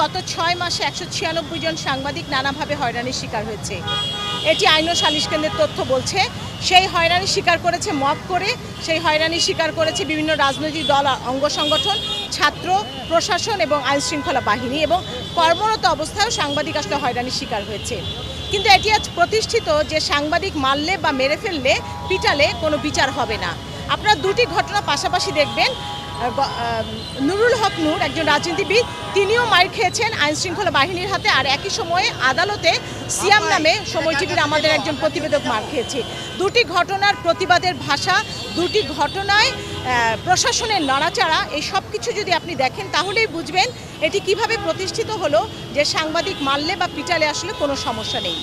গত ছয় মাসে একশো ছিয়ানব্বই জন সাংবাদিক নানাভাবে হয়রানির শিকার হয়েছে। এটি আইন ও সালিশ কেন্দ্রের তথ্য বলছে, সেই হয়রানি স্বীকার করেছে মব করে, সেই হয়রানি স্বীকার করেছে বিভিন্ন রাজনৈতিক দল, অঙ্গ সংগঠন, ছাত্র, প্রশাসন এবং আইন শৃঙ্খলা বাহিনী এবং কর্মরত অবস্থায়ও সাংবাদিক আসলে হয়রানির শিকার হয়েছে। কিন্তু এটি আজ প্রতিষ্ঠিত যে সাংবাদিক মারলে বা মেরে ফেললে, পিটালে কোনো বিচার হবে না। আপনারা দুটি ঘটনা পাশাপাশি দেখবেন। নুরুল হক নূর একজন রাজনীতিবিদ তিনিও মার খেয়েছেন আইন শৃঙ্খলা বাহিনীর হাতে আর একই সময়ে আদালতে সিয়াম নামে সময় টিভির আমাদের একজন প্রতিবেদক মার খেয়েছে। দুটি ঘটনার প্রতিবাদের ভাষা দুটি ঘটনায় প্রশাসনের নড়াচড়া এই সব কিছু যদি আপনি দেখেন তাহলেই বুঝবেন এটি কীভাবে প্রতিষ্ঠিত হলো যে সাংবাদিক মারলে বা পিটালে আসলে কোনো সমস্যা নেই।